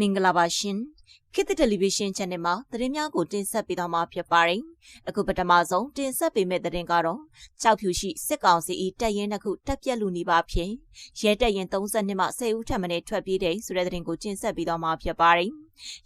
မင်္ဂလာပါရှင်ခေတ်သစ်တယ်လီဗီရှင်း channel မှာသတင်းများကိုတင်ဆက်ပေးသွားမှာဖြစ်ပါတယ်အခုပထမဆုံးတင်ဆက်ပေးမယ့်သတင်းကတော့ကြောက်ဖြူရှိစစ်ကောင်စီ၏တပ်ရင်းတစ်ခုတပ်ပြက်လူနေပါဖြင့်ရဲတပ်ရင်း32မှ10ဦးထပ်မံထွက်ပြေးတဲ့ဆိုတဲ့သတင်းကိုတင်ဆက်ပေးသွားမှာဖြစ်ပါတယ်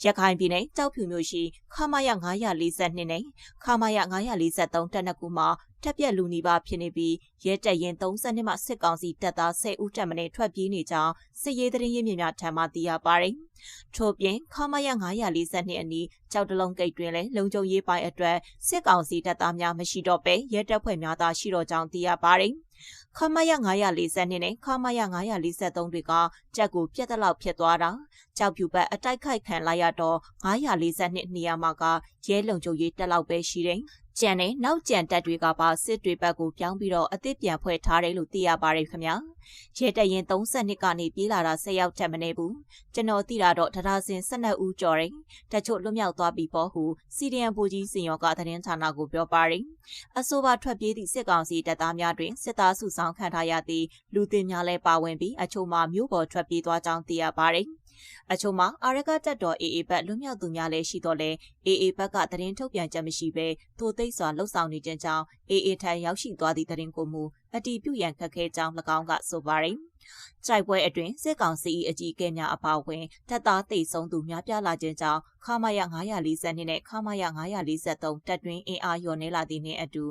ရခိုင်ပြည်နယ်ကြောက်ဖြူမြို့ရှိခမာယ942နဲ့ခမာယ943တပ်နှစ်ခုမှာတက်ပြက်လူနီပါဖြစ်နေပြီးရဲတပ်ရင်32မှစစ်ကောင်စီတပ်သား10ဦးတက်မင်းထွက်ပြေးနေကြောင်းစစ်ရေးသတင်းရင်းမြစ်များထံမှသိရပါတယ်။ထို့ပြင်ခမရ942အနီးကြောက်တလုံးဂိတ်တွင်လည်းလုံခြုံရေးပိုင်းအတွက်စစ်ကောင်စီတပ်သားများမရှိတော့ပဲရဲတပ်ဖွဲ့များသာရှိတော့ကြောင်းသိရပါတယ်။ ခမရ942နဲ့ခမရ943တွေကကြက်ကိုပြက်တလောက်ဖြစ်သွားတာကြောက်ဖြူဘက်အတိုက်ခိုက်ခံလိုက်ရတော့942နေရာမှာကရဲလုံခြုံရေးတက်လောက်ပဲရှိတယ် ကြံနဲ့နောက်ကြံတက်တွေကပါစစ်တွေဘက်ကိုပြောင်းပြီးတော့အသစ်ပြန်ဖွဲ့ထားတယ်လို့သိရပါတယ်ခင်ဗျာရဲတရင်32ကနေပြေးလာတာ10ရောက်တက်မနေဘူးကျွန်တော်သိတာတော့တရားစင်12ဦးကျော်တယ်တချို့လွတ်မြောက်သွားပြီပေါ့ဟုစီဒီအမ်ဘူကြီးစင်ရောကသတင်းဌာနကိုပြောပါတယ်အဆိုပါထွက်ပြေးသည့်စစ်ကောင်စီတပ်သားများတွင်စစ်သားစုဆောင်ခံထားရသည့်လူသင်များလည်းပါဝင်ပြီးအချို့မှာမြို့ပေါ်ထွက်ပြေးသွားကြောင်းသိရပါတယ် အချို့မှာအာရကတက်တော် AA ဘက်လွတ်မြောက်သူများလည်းရှိတော့လဲ AA ဘက်ကသတင်းထုတ်ပြန်ချက်မရှိဘဲထိုသိစွာလှုပ်ဆောင်နေခြင်းကြောင့် AA ထံရောက်ရှိသွားသည့်သတင်းကိုမူအတီးပြုရန်ခက်ခဲကြောင်း၎င်းကဆိုပါတယ်။ကြိုက်ပွဲအတွင်းစစ်ကောင်စီ၏အကြီးအကဲများအပါအဝင်တပ်သားတိတ်ဆုံးသူများပြားလာခြင်းကြောင့်ခမာယ942နဲ့ခမာယ943တပ်တွင်းအင်အားလျော့နေလာသည့်နှင့်အတူ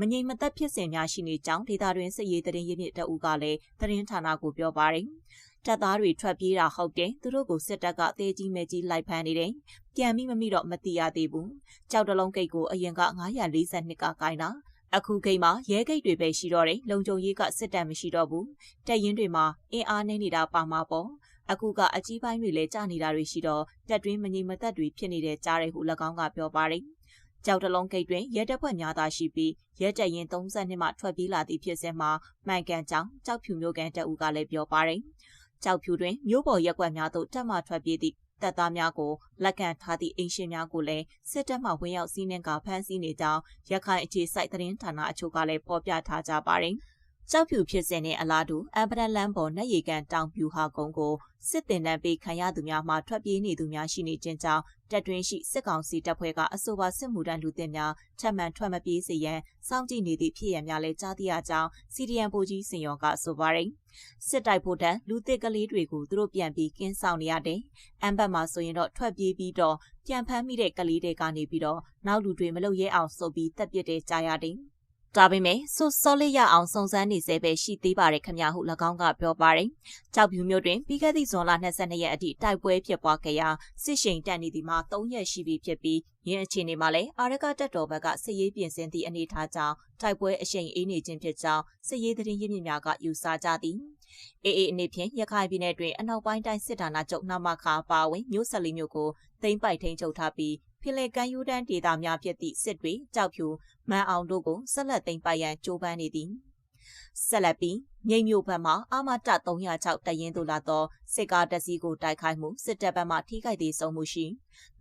မငြိမ်မသက်ဖြစ်စဉ်များရှိနေကြောင်းဒေတာတွင်စစ်ရေးတရင်ရင်းမြစ်တအူးကလည်းသတင်းဌာနကိုပြောပါတယ်။ တပ်သားတွေထွက်ပြေးတာဟုတ်တယ်သူတို့ကိုစစ်တပ်ကသေးကြီးမဲကြီးလိုက်ဖမ်းနေတယ်ပြန်ပြီးမမိတော့မသိရသေးဘူးကြောက်တလုံးဂိတ်ကိုအရင်က942ကကိုင်းတာအခုဂိတ်မှာရဲဂိတ်တွေပဲရှိတော့တယ်လုံခြုံရေးကစစ်တပ်မရှိတော့ဘူးတပ်ရင်းတွေမှာအင်အားနှိမ့်နေတာပါမှာပေါ့အခုကအကြီးပိုင်းတွေလည်းကြာနေတာတွေရှိတော့တက်တွင်းမငြိမ်မသက်တွေဖြစ်နေတဲ့ကြားတဲ့ဟု၎င်းကပြောပါတယ်ကြောက်တလုံးဂိတ်တွင်ရဲတပ်ဖွဲ့များသာရှိပြီးရဲတပ်ရင်32မှထွက်ပြေးလာသည့်ဖြစ်စဉ်မှာမှန်ကန်ကြောင်းကြောက်ဖြူမျိုးကန်တပ်ဦးကလည်းပြောပါတယ်။ ကြောက်ဖြူတွင်မြို့ပေါ်ရက်ကွက်များသို့တက်မှထွက်ပြေးသည့်တပ်သားများကိုလက်ခံထားသည့်အင်ရှင်များကိုလည်းစစ်တပ်မှဝင်ရောက်စီးနှင်းကဖမ်းဆီးနေကြောင်းရခိုင်အခြေစိုက်သတင်းဌာနအချို့ကလည်းဖော်ပြထားကြပါတယ်။ ကြောက်ဖြူဖြစ်စဉ်နဲ့အလားတူအမ်ပဒန်လန်ပေါ်နှက်ရီကန်တောင်ပြူဟာကုန်းကိုစစ်တင်တန်းပေးခံရသူများမှထွက်ပြေးနေသူများရှိနေခြင်းကြောင့်တပ်တွင်းရှိစစ်ကောင်စီတပ်ဖွဲ့ကအဆိုပါစစ်မှုထမ်းလူသစ်များထပ်မံထွက်မပြေးစေရန်စောင့်ကြည့်နေသည့်ဖြစ်ရများလည်းကြားသိရကြောင်း CDN ပိုကြီးစင်ရောကဆိုပါတယ်စစ်တိုက်ဖို့တန်းလူသစ်ကလေးတွေကိုသူတို့ပြန်ပြီးကင်းဆောင်နေရတယ်။အမ်ဘတ်မှာဆိုရင်တော့ထွက်ပြေးပြီးတော့ပြန်ဖမ်းမိတဲ့ကလေးတွေကနေပြီးတော့နောက်လူတွေမလုပ်ရဲအောင်ဆိုပြီးတပ်ပစ်တဲ့ကြားရတယ်။ ဒါပေမဲ့ဆိုစောလေးရအောင်စုံစမ်းနေစေပဲရှိသေးပါတယ်ခင်ဗျာဟု၎င်းကပြောပါတယ်။ကြောက်ဖြူမျိုးတွင်ပြီးခဲ့သည့်ဇွန်လ22ရက်အထိတိုက်ပွဲဖြစ်ပွားခဲ့ရာစစ်ရှိန်တက်နေသည်မှာ3ရက်ရှိပြီဖြစ်ပြီးရင်းအခြေအနေမှာလည်းအာရကတက်တော်ဘက်ကစစ်ရေးပြင်ဆင်သည့်အနေအထားကြောင့်တိုက်ပွဲအရှိန်အေးနေခြင်းဖြစ်ကြောင်းစစ်ရေးသတင်းရင်းမြစ်များကယူဆကြသည်။အေးအေးအနေဖြင့်ရခိုင်ပြည်နယ်တွင်အနောက်ပိုင်းတိုင်းစစ်ဌာနချုပ်နှမခါပါဝင်မြို့ဆက်လီမြို့ကိုသိမ်းပိုက်ထိန်းချုပ်ထားပြီး ဖင်လေကမ်းယူတန်းဒေသများဖြစ်သည့်စစ်တွေကြောက်ဖြူမန်အောင်တို့ကိုဆက်လက်သိမ်းပိုက်ရန်ကြိုးပမ်းနေသည်ဆက်လက်ပြီးမြိတ်မြို့ဘက်မှအာမတ306တရင်တို့လာသောစစ်ကားတပ်စီးကိုတိုက်ခိုက်မှုစစ်တပ်ဘက်မှထိခိုက်သေးဆုံးမှုရှိ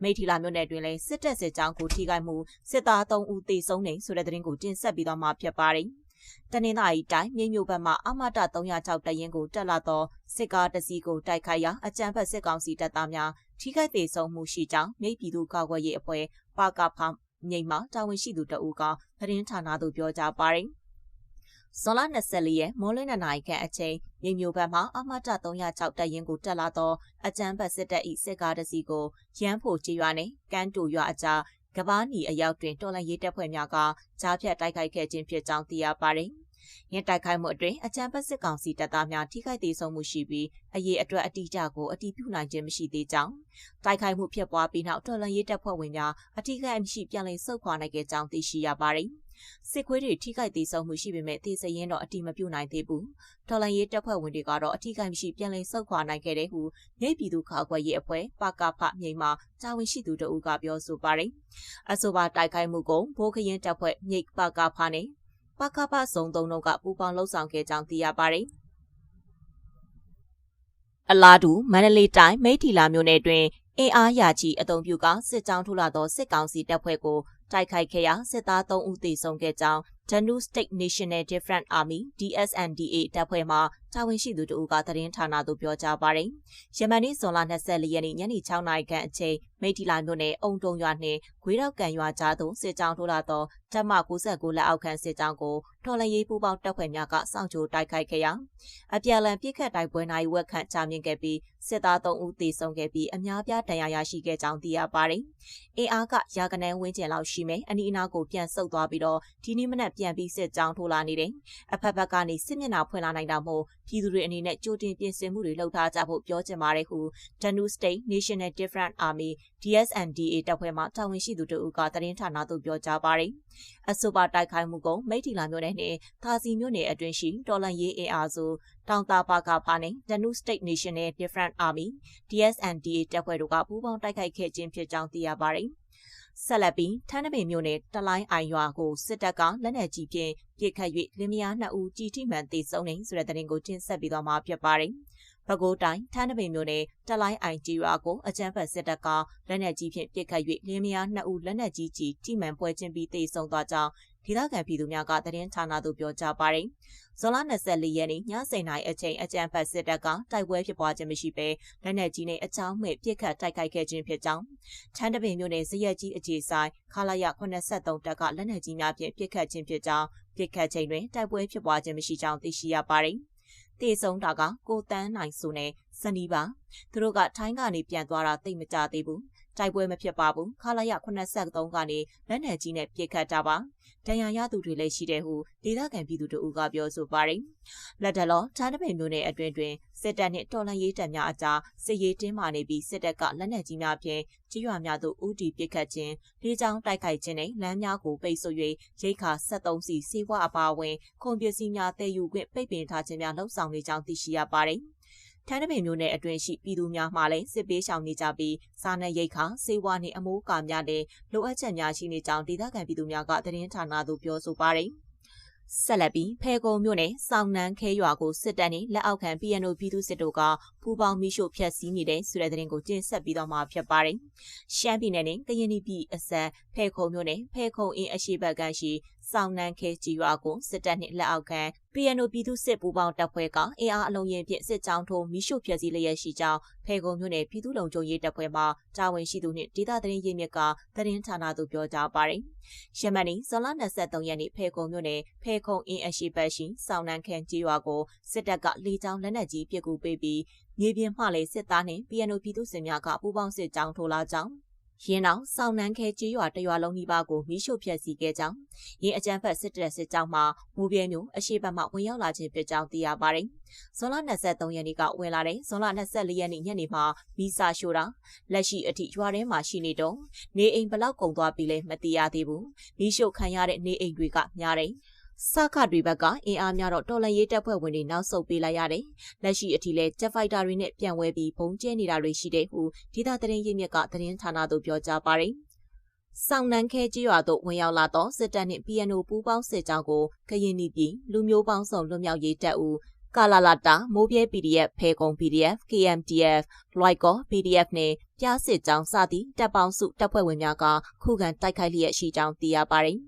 မိထီလာမြို့နယ်တွင်လည်းစစ်တပ်စစ်ကြောင်းကိုထိခိုက်မှုစစ်သား3ဦးသေဆုံးနေဆိုတဲ့သတင်းကိုတင်ဆက်ပြီးတော့မှဖြစ်ပါတယ်တနင်္သာရီတိုင်းမြိတ်မြို့ဘက်မှအမတ306တရင်ကိုတက်လာသောစစ်ကားတစီးကိုတိုက်ခိုက်ရာအကြမ်းဖက်စစ်ကောင်စီတပ်သားများ ထိခိုက်သေးဆုံးမှုရှိကြောင်းမြိတ်ပြည်သူ့ကာကွယ်ရေးအဖွဲ့ပါကဖမြိတ်မှာတာဝန်ရှိသူတအူးကသတင်းဌာနသို့ပြောကြားပါတယ်။ဇွန်လ24ရက်မော်လင်းနာရီခန့်အချိန်မြေမျိုးဘက်မှအမတ306တပ်ရင်းကိုတက်လာသောအကြမ်းဖက်စစ်တပ်၏စစ်ကားတစ်စီးကိုရန်ဖို့ကြေးရွာနှင့်ကန်းတူရွာအကြားကဘာနီအရောက်တွင်တော်လန်ရေးတပ်ဖွဲ့များကကြားဖြတ်တိုက်ခိုက်ခဲ့ခြင်းဖြစ်ကြောင်းသိရပါတယ်။။ ရင်းတိုက်ခိုက်မှုအတွင်းအကြမ်းဖက်စစ်ကောင်စီတပ်သားများထိခိုက်သေးဆုံးမှုရှိပြီးအရေးအတွက်အတိအကျကိုအတိပြုနိုင်ခြင်းမရှိသေးကြောင်းတိုက်ခိုက်မှုဖြစ်ပွားပြီးနောက်တော်လှန်ရေးတပ်ဖွဲ့ဝင်များအထိခိုက်မရှိပြန်လည်ဆုတ်ခွာနိုင်ခဲ့ကြောင်းသိရှိရပါတယ်။စစ်ခွေးတွေထိခိုက်သေးဆုံးမှုရှိပေမဲ့သေစရင်တော့အတိမပြုနိုင်သေးဘူး။တော်လန်ရေးတပ်ဖွဲ့ဝင်တွေကတော့အထိခိုက်မရှိပြန်လည်ဆုတ်ခွာနိုင်ခဲ့တဲ့ဟုမြိတ်ပြည်သူ့ခါခွဲရေးအဖွဲ့ပကဖမြိတ်မှာတာဝန်ရှိသူတို့ကပြောဆိုပါတယ်။အဆိုပါတိုက်ခိုက်မှုကိုဘိုးခရင်တပ်ဖွဲ့မြိတ်ပကဖနဲ့ ပကပစုံသုံးတို့ကပူပေါင်းလှုပ်ဆောင်ခဲ့ကြောင်းသိရပါတယ်။အလားတူမန္တလေးတိုင်းမိထီလာမြို့နယ်တွင်အင်အားရာကြီးအုံပြုကစစ်ကြောင်းထိုးလာသောစစ်ကောင်စီတပ်ဖွဲ့ကိုတိုက်ခိုက်ခဲ့ရာစစ်သား3ဦးသေဆုံးခဲ့ကြောင်း Danu State National Defense Army DSNDA တပ်ဖွဲ့မှတာဝန်ရှိသူတို့ကသတင်းဌာနသို့ပြောကြားပါတယ်။ယမန်နေ့ဇွန်လ24ရက်နေ့ညနေ6နာရီခန့်အချိန်မိထီလာမြို့နယ်အုံတုံရွာနှင့်ဂွေးရောက်ကန်ရွာကြားသို့စစ်ကြောင်းထိုးလာသောတပ်မ69လက်အောက်ခံစစ်ကြောင်းကိုတော်လန်ရေးပူပေါင်းတပ်ဖွဲ့များကစောင့်ကြိုတိုက်ခိုက်ခဲ့ရာအပြန်အလှန်ပြစ်ခတ်တိုက်ပွဲနိုင်ဝက်ခန့်ချမြင့်ခဲ့ပြီးစစ်သား3ဦးသေဆုံးခဲ့ပြီးအများပြားဒဏ်ရာရရှိခဲ့ကြောင်းသိရပါတယ်။အင်အားကရာကနန်းဝင်းကျင်လောက်ရှိမယ်အနီးအနားကိုပြန်ဆုတ်သွားပြီးတော့ဒီနေ့မနက်ပြန်ပြီးစစ်ကြောင်းထိုးလာနေတယ်။အဖက်ဖက်ကနေစစ်မျက်နှာဖွင့်လာနိုင်တာမို့ပြည်သူတွေအနေနဲ့ကြိုတင်ပြင်ဆင်မှုတွေလုပ်ထားကြဖို့ပြောချင်ပါတယ်ဟု Danu State National Defense Army DSNDA တပ်ဖွဲ့မှတာဝန်ရှိသူတို့ကသတင်းဌာနသို့ပြောကြားပါတယ်။အဆိုပါတိုက်ခိုက်မှုကိုမိထီလာမြို့နယ်နဲ့သာစီမြို့နယ်အတွင်းရှိတော်လန်ရေးအင်အားစုတောင်တာပါကဖာနဲ့ Danu State National Defense Army DSNDA တပ်ဖွဲ့တို့ကပူးပေါင်းတိုက်ခိုက်ခဲ့ခြင်းဖြစ်ကြောင်းသိရပါတယ်။ ဆက်လက်ပြီးထန်းတပင်မြို့နယ်တလိုင်းအိုင်ရွာကိုစစ်တပ်ကလက်နက်ကြီးဖြင့်ပစ်ခတ်၍လင်မယားနှစ်ဦးကြီးထိမှန်သေဆုံးနေဆိုတဲ့သတင်းကိုတင်ဆက်ပြီးတော့မှာဖြစ်ပါတယ်။ပဲခူးတိုင်းထန်းတပင်မြို့နယ်တလိုင်းအိုင်ကြီးရွာကိုအကြမ်းဖက်စစ်တပ်ကလက်နက်ကြီးဖြင့်ပစ်ခတ်၍လင်းမယားနှစ်ဦးလက်နက်ကြီးကြီးထိမှန်ပွဲချင်းပြီးသေဆုံးသွားကြောင်း ဒေသခံပြည်သူများကသတင်းဌာနသို့ပြောကြားပါတယ်။ဇွန်လ24ရက်နေ့ည7:00နာရီအချိန်အကြမ်းဖက်စစ်တပ်ကတိုက်ပွဲဖြစ်ပွားခြင်းမရှိဘဲလက်နက်ကြီးနဲ့အကြောင်းမဲ့ပစ်ခတ်တိုက်ခိုက်ခဲ့ခြင်းဖြစ်ကြောင်းထန်းတပင်မြို့နယ်ဇရက်ကြီးအခြေဆိုင်ခလာရ83တပ်ကလက်နက်ကြီးများဖြင့်ပစ်ခတ်ခြင်းဖြစ်ကြောင်းပစ်ခတ်ချိန်တွင်တိုက်ပွဲဖြစ်ပွားခြင်းမရှိကြောင်းသိရှိရပါတယ်။တေဆုံးတာကကိုတန်းနိုင်ဆိုနဲ့စနီးပါသူတို့ကထိုင်းကနေပြန်သွားတာသိမကြသေးဘူး တိုက်ပွဲမဖြစ်ပါဘူးခလာရ83ကနေလက်နယ်ကြီးနဲ့ပြစ်ခတ်တာပါဒဏ်ရာရသူတွေလည်းရှိတယ်ဟုဒေသခံပြည်သူတို့ကပြောဆိုပါတယ်လက်တလောဌာနပင်မျိုးနယ်အတွင်းတွင်စစ်တပ်နှင့်တော်လှန်ရေးတပ်များအကြားစစ်ရေးတင်းမာနေပြီးစစ်တပ်ကလက်နက်ကြီးများဖြင့်ကြေးရွာများသို့ဦးတည်ပစ်ခတ်ခြင်းလေးချောင်းတိုက်ခိုက်ခြင်းနဲ့လမ်းများကိုပိတ်ဆို့၍ရိတ်ခါ73စီစေဝါအပါအဝင်ခုံပစ္စည်းများတည်ယူခွင့်ပိတ်ပင်ထားခြင်းများလှုံ့ဆော်နေကြောင်းသိရှိရပါတယ်။ ထန်းတပင်မျိုးနယ်အတွင်းရှိပြည်သူများမှလည်းစစ်ပေးရှောင်နေကြပြီးစားနပ်ရိက္ခာစေဝါနှင့်အမိုးကာများနဲ့လိုအပ်ချက်များရှိနေကြောင်းဒေသခံပြည်သူများကသတင်းဌာနသို့ပြောဆိုပါတယ်ဆက်လက်ပြီးဖဲကုံမြို့နယ်စောင်းနန်းခဲရွာကိုစစ်တပ်နှင့်လက်အောက်ခံ PNO ပြည်သူစစ်တို့ကပူးပေါင်းမိရှို့ဖျက်ဆီးနေတဲ့ဆိုတဲ့သတင်းကိုတင်ဆက်ပြီးတော့မှာဖြစ်ပါတယ်။ရှမ်းပြည်နယ်နဲ့ကရင်ပြည်အစပ်ဖဲခုံမြို့နယ်ဖဲခုံအင်းအရှိဘက်ကရှိ စောင်းနန်းခဲကြီးရွာကိုစစ်တပ်နှင့်လက်အောက်ခံ PNO ပြည်သူစစ်ပူးပေါင်းတပ်ဖွဲ့ကအင်အားအလုံးရင်ဖြင့်စစ်ကြောင်းထိုးမိရှုဖျက်ဆီးလျက်ရှိကြောင်းဖဲကုံမြို့နယ်ပြည်သူ့လုံခြုံရေးတပ်ဖွဲ့မှတာဝန်ရှိသူနှင့်ဒေသသတင်းရင်းမြစ်ကသတင်းဌာနသို့ပြောကြားပါတယ်။ယမန်နေ့ဇွန်လ23ရက်နေ့ဖဲကုံမြို့နယ်ဖဲခုံအင်းအရှိဘက်ရှိစောင်းနန်းခန်ကြီးရွာကိုစစ်တပ်ကလေကြောင်းလက်နက်ကြီးပစ်ကူပေးပြီးမြေပြင်မှလည်းစစ်သားနှင့် PNO ပြည်သူစစ်များကပူးပေါင်းစစ်ကြောင်းထိုးလာကြောင်း ရင်းအောင်စောင်းနှန်းခဲကြေးရွာတရွာလုံးနှီးပါးကိုမိရှို့ဖျက်ဆီးခဲ့ကြောင်းရင်းအကြမ်းဖက်စစ်တပ်စစ်ကြောင်းမှမူပြဲမျိုးအရှိတ်ဘက်မှဝင်ရောက်လာခြင်းဖြစ်ကြောင်းသိရပါတယ်။ဇွန်လ23ရက်နေ့ကဝင်လာတဲ့ဇွန်လ24ရက်နေ့ညနေမှာမီစာရှို့တာလက်ရှိအထိရွာထဲမှာရှိနေတော့နေအိမ်ဘလောက်ကုန်သွားပြီလဲမသိရသေးဘူး။မိရှို့ခံရတဲ့နေအိမ်တွေကများတယ်။ စခတွေဘက်ကအင်အားများတော့တော်လန်ရေးတပ်ဖွဲ့ဝင်တွေနောက်ဆုတ်ပေးလိုက်ရတယ်။လက်ရှိအထိလဲဂျက်ဖိုက်တာတွေနဲ့ပြန်ဝဲပြီးဘုံကျဲနေတာတွေရှိတယ်ဟုဒေသသတင်းရင်းမြစ်ကသတင်းဌာနသို့ပြောကြားပါတယ်။ဆောင်းနန်းခဲကြီးရွာသို့ဝင်ရောက်လာသောစစ်တပ်နှင့် PNO ပူးပေါင်းစစ်ကြောင်းကိုကရင်ပြည်လူမျိုးပေါင်းစုံလွတ်မြောက်ရေးတပ်ဦးကာလာလာတာမိုးပြဲ PDF ဖဲကုံ PDF KMDF လွိုက်ကော PDF နဲ့ပြားစစ်ကြောင်းစသည့်တပ်ပေါင်းစုတပ်ဖွဲ့ဝင်များကခုခံတိုက်ခိုက်လျက်ရှိကြောင်းသိရပါတယ်။